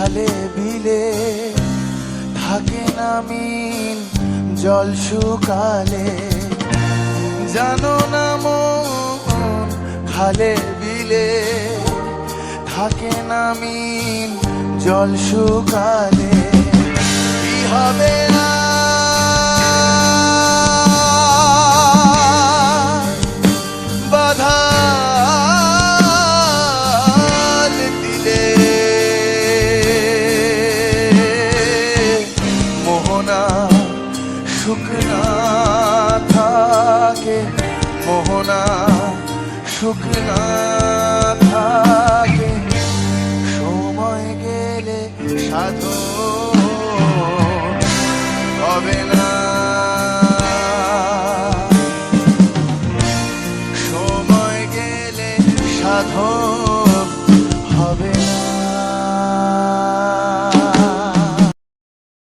খালে বিলে থাকে নামিন জল শুকালে। জানো না মন খালে বিলে থাকে নামিন জল শুকালে। কি হবে আর বাধাল সুখ না থাকে, মোহনা। সুখ না থাকে, সময় গেলে সাধু। হবে না। সময় গেলে সাধু।